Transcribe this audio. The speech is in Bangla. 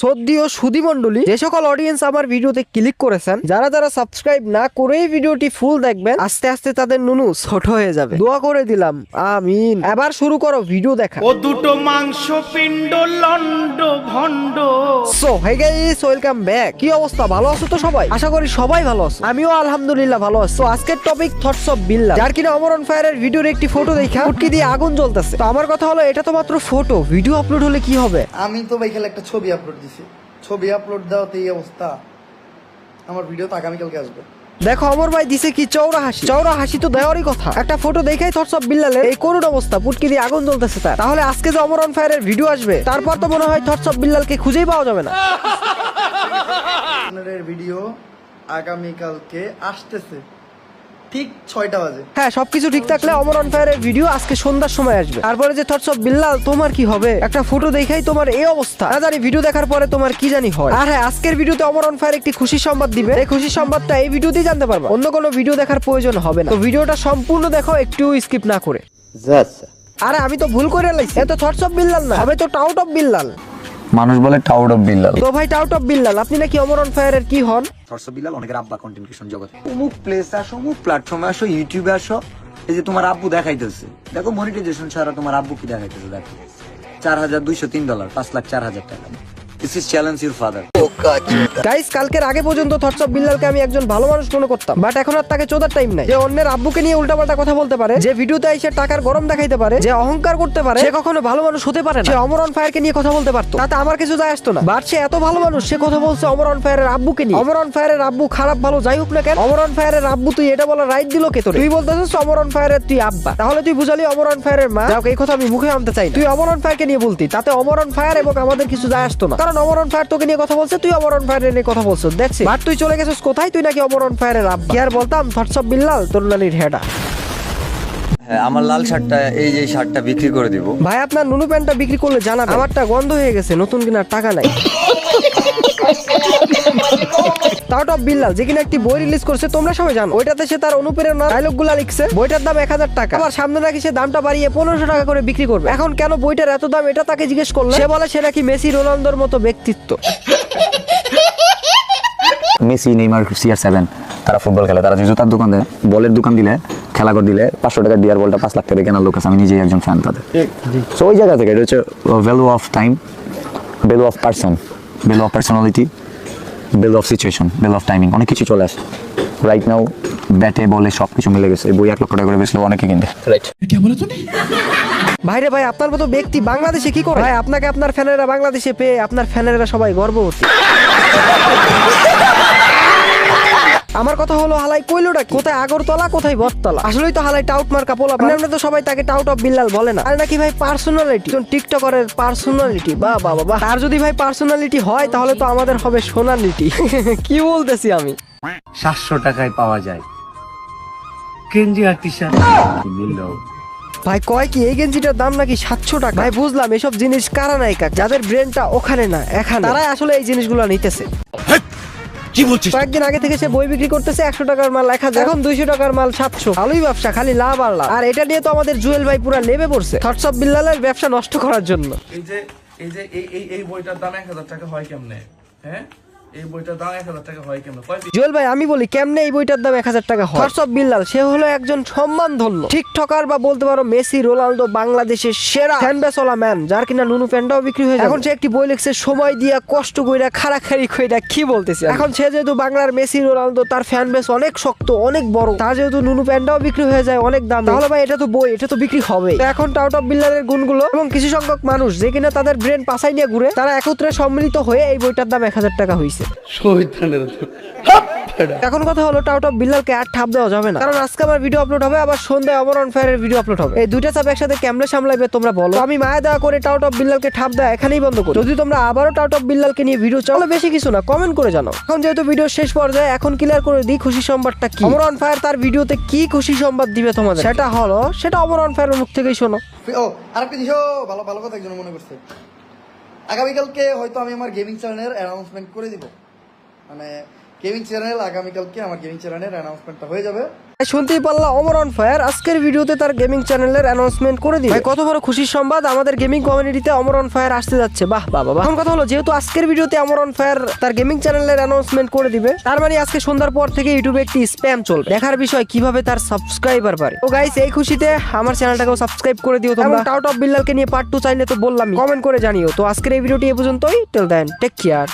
সদ্য ও সুধী মণ্ডলী যে সকল অডিয়েন্স আমার ভিডিওতে ক্লিক করেছেন যারা যারা সাবস্ক্রাইব না করেই ভিডিওটি ফুল দেখবেন আস্তে আস্তে তাদের নুনু ছোট হয়ে যাবে। দোয়া করে দিলাম। আমিন। এবার শুরু করো ভিডিও দেখা। ও দুটো মাংস পিণ্ড লন্ড ভণ্ড। So hey guys welcome back কি অবস্থা? ভালো আছো তো সবাই? আশা করি সবাই ভালো আছো। আমিও আলহামদুলিল্লাহ ভালো আছি। তো আজকের টপিক থটস অফ বিল্লা যার কিনা অমরন ফায়ারের ভিডিওর একটি ফটো দেখা। উটকি দিয়ে আগুন জ্বলতেছে। তো আমার কথা হলো এটা তো মাত্র ফটো ভিডিও আপলোড হলে কি হবে? আমি তো ভাই খালি একটা ছবি আপলোড দিছি। ছবি আপলোড দেওয়াতে এই অবস্থা। আমার ভিডিও তো আগামীকালকে আসবে। দেখো অমর ভাই দিছে কি চৌরা হাসি। চৌরা হাসি তো দেওয়ারই কথা। একটা ফটো দেখাই অফ বিল্লালের এই করুণ অবস্থা। পুটকি দিয়ে আগুন জ্বলতেছে তার। তাহলে আজকে যে অমর অন ফায়ারের ভিডিও আসবে তারপর তো মনে হয় অফ বিল্লালকে খুঁজেই পাওয়া যাবে না। আপনাদের ভিডিও আগামীকালকে আসতেছে। ঠিক ছয়টা বাজে। হ্যাঁ সবকিছু ঠিক থাকলে অমর অন ফায়ারের ভিডিও আজকে সন্ধ্যার সময় আসবে। তারপরে যে থটস অফ বিল্লাল তোমার কি হবে? একটা ফটো দেখাই তোমার এই অবস্থা। না জানি ভিডিও দেখার পরে তোমার কি জানি হয়। আর হ্যাঁ আজকের ভিডিওতে অমর অন ফায়ার একটি খুশি সংবাদ দিবে। এই খুশি সংবাদটা এই ভিডিওতেই জানতে পারবে। অন্য কোনো ভিডিও দেখার প্রয়োজন হবে না। তো ভিডিওটা সম্পূর্ণ দেখো একটু স্কিপ না করে। আরে আমি তো ভুল করে লাইছি। এ তো থটস অফ বিল্লাল না। হবে তো টাউট অফ বিল্লাল মানুষ বলে টাউট অফ বিল্লাল। তো ভাই টাউট অফ বিল্লাল আপনি নাকি অমর অন ফায়ারের কি হন? থটস বিল্লাল অনেকের আব্বা কন্টেন্ট ক্রিয়েশন জগতে। অমুক প্লেস আসো অমুক প্ল্যাটফর্মে আসো ইউটিউবে আসো এই যে তোমার আব্বু দেখাইতেছে। দেখো মনিটাইজেশন ছাড়া তোমার আব্বু কি দেখাইতেছে দেখো। চার হাজার দুইশো তিন ডলার পাঁচ লাখ চার হাজার টাকা। This is challenge your father কালকের আগে পর্যন্ত একজন ভালো মানুষ মনে করতাম। বাট এখন আর গরম দেখাইতে পারে, যে অহংকার করতে পারে নিয়ে কথা বলতে পারতো। তাতে আমার কিছু না। এত ভালো আব্বু খারাপ, ভালো যাই হোক না কেন অমরন ফায়ারের আব্বু তুই এটা বলার রাইট দিল কে তুই বলতেছিস অমরন ফায়ারের তুই আব্বা। তাহলে তুই বুঝালি অমরন ফায়ারের মা? এই কথা আমি মুখে আনতে চাই। তুই অমরন ফায়ারকে নিয়ে বলতি, তাতে অমরন ফায়ার এবং আমাদের কিছু যায় আসতো না। কারণ অমরন ফায়ার তোকে নিয়ে কথা বলছে অমরন ফায়ারের নিয়ে কথা বলছো দেখছি। বাট তুই চলে গেছিস কোথায়? তুই নাকি অমরন ফায়ারের আব্বা। কি আর বলতাম? হোয়াটসঅ্যাপ বিল্লাল তোর নানির হেডা। হ্যাঁ আমার লাল শার্টটা এই যে শার্টটা বিক্রি করে দিব। ভাই আপনার নুনু প্যান্টটা বিক্রি করলে জানাবেন। আমারটা গন্ধ হয়ে গেছে নতুন কিনার টাকা নাই। টাউট অফ বিল্লাল যে কিনা একটি বই রিলিজ করছে, তোমরা সবাই জানো। ওইটাতে সে তার অনুপ্রেরণা ডায়লগগুলা লিখছে। বইটার দাম এক হাজার টাকা। আবার সামনে নাকি সে দামটা বাড়িয়ে পনেরোশো টাকা করে বিক্রি করবে। এখন কেন বইটার এত দাম? এটা তাকে জিজ্ঞেস করলে। সে বলে, সে নাকি মেসি রোনালদোর মতো ব্যক্তিত্ব। মেসি, নেইমার, সিআর সেভেন, তারা ফুটবল খেলে। তারা যে জুতার দোকান দেয়, বলের দোকান দিলে, খেলা করে দিলে পাঁচশো টাকা ডিয়ার বলটা পাঁচ লাখ টাকা কেনার লোক আছে। আমি নিজেই একজন ফ্যান তাদের। সো ওই জায়গা থেকে, এটা হচ্ছে value of time value of person value of personality value of situation value of timing অনেক কিছু চলে আসে। রাইট নাও ব্যাটে বলে সব কিছু মিলে গেছে। এই বই এক লক্ষ টাকা করে বেচলেও অনেকে কিনতে রাইট ভাইরে ভাই আপনার মতো ব্যক্তি বাংলাদেশে কি করে? ভাই আপনাকে আপনার ফ্যানেরা বাংলাদেশে পেয়ে আপনার ফ্যানেরা সবাই গর্ববতী। আমার কথা হলো হালাই কইলোটা? কোথায় আগরতলা কোথায় বটতলা? আসলেই তো হালাই টাউট মার্কা পোলা। আমরা তো সবাই তাকে টাউট অফ বিল্লাল বলে না। আর নাকি ভাই পার্সোনালিটি টিকটকারের পার্সোনালিটি বা বা বাবা তার যদি ভাই পার্সোনালিটি হয় তাহলে তো আমাদের হবে সোনালিটি। কি বলতেছি আমি? সাতশো টাকায় পাওয়া যায়। কেঞ্জি আর টি শার্ট ভাই কয় কি এই গেঞ্জিটার দাম নাকি সাতশো টাকা? ভাই বুঝলাম এসব জিনিস কারা নাই কাক? যাদের ব্রেনটা ওখানে না এখানে। তারাই আসলে এই জিনিসগুলো নিতেছে। কয়েকদিন আগে থেকে সে বই বিক্রি করতেছে একশো টাকার মাল এক হাজার। এখন দুইশো টাকার মাল সাতশো। ভালোই ব্যবসা খালি লাভ আর লাভ। আর এটা নিয়ে তো আমাদের জুয়েল ভাই পুরা নেমে পড়ছে। থটসব বিল্লালের ব্যবসা নষ্ট করার জন্য। এই যে এই যে এই এই এই বইটার দাম এক হাজার টাকা হয় কেমনে? হ্যাঁ? এই বইটার দাম এক হাজার টাকা হয় কেমনে? কয় জুয়েল ভাই আমি বলি কেমনে এই বইটার দাম এক হাজার টাকা হয়? থটসব বিল্লাল সে হলো একজন সম্মান ধন্য টিকটকার বা বলতে পারো মেসি রোনালদো বাংলাদেশের সেরা ফ্যানবেসওয়ালা ম্যান যার কিনা নুনু প্যান্টাও বিক্রি হয়ে এখন সে একটি বই লিখছে সময় দিয়া কষ্ট কইরা খাড়াখাড়ি কইরা কি বলতেছে? এখন সে যেহেতু বাংলার মেসি রোনালদো তার ফ্যান বেস অনেক শক্ত অনেক বড় তার যেহেতু নুনু প্যান্টাও বিক্রি হয়ে যায় অনেক দাম তাহলে ভাই এটা তো বই এটা তো বিক্রি হবে এখন টাউট অফ বিল্লালের গুণগুলো এবং কিছু সংখ্যক মানুষ যে কিনা তাদের ব্রেন পাশাই নিয়ে ঘুরে তারা একত্রে সম্মিলিত হয়ে এই বইটার দাম এক হাজার টাকা হয়েছে এখন কথা হলো টাউট অফ বিল্লালকে আর ঠাপ দেওয়া যাবে না। কারণ আজকে আমার ভিডিও আপলোড হবে আবার সন্ধ্যায় অমর অন ফায়ারের ভিডিও আপলোড হবে। এই দুইটা চাপ একসাথে কেমনে সামলাইবে তোমরা বলো। আমি মায়া দেওয়া করে টাউট অফ বিল্লালকে ঠাপ দেওয়া এখানেই বন্ধ করি। যদি তোমরা আবারও টাউট অফ বিল্লালকে নিয়ে ভিডিও চলো বেশি কিছু না কমেন্ট করে জানো এখন যেহেতু ভিডিও শেষ পর্যায়ে এখন ক্লিয়ার করে দিই খুশি সংবাদটা কি। অমর অন ফায়ার তার ভিডিওতে কি খুশি সংবাদ দিবে তোমাদের? সেটা হলো সেটা অমর অন ফায়ারের মুখ থেকেই শোনো। ও আরেকটা জিনিস ভালো ভালো কথা একজন মনে করছে আগামীকালকে হয়তো আমি আমার গেমিং চ্যানেলের অ্যানাউন্সমেন্ট করে দিব। মানে গেমিং চ্যানেল আগামীকালকে আমার গেমিং চ্যানেলের অ্যানাউন্সমেন্টটা হয়ে যাবে। শুনতেই পারলা অমর অন ফায়ার আজকের ভিডিওতে তার গেমিং চ্যানেলের অ্যানাউন্সমেন্ট করে দিবে। কত বড় খুশির সংবাদ আমাদের গেমিং কমিউনিটিতে অমর অন ফায়ার আসতে যাচ্ছে। বাহ বাহ বাহ কথা হলো যেহেতু আজকের ভিডিওতে অমর অন ফায়ার তার গেমিং চ্যানেলের অ্যানাউন্সমেন্ট করে দিবে তার মানে আজকে সন্ধ্যার পর থেকে ইউটিউবে একটি স্প্যাম চলবে। দেখার বিষয় কীভাবে তার সাবস্ক্রাইবার বাড়ে। তো গাইস এই খুশিতে আমার চ্যানেলটাকেও সাবস্ক্রাইব করে দিও তোমরা। টাউট অফ বিল্লালকে নিয়ে পার্ট টু চাইলে তো বললাম কমেন্ট করে জানিও। তো আজকের এই ভিডিওটি এ পর্যন্তই। টেল দেন টেক কেয়ার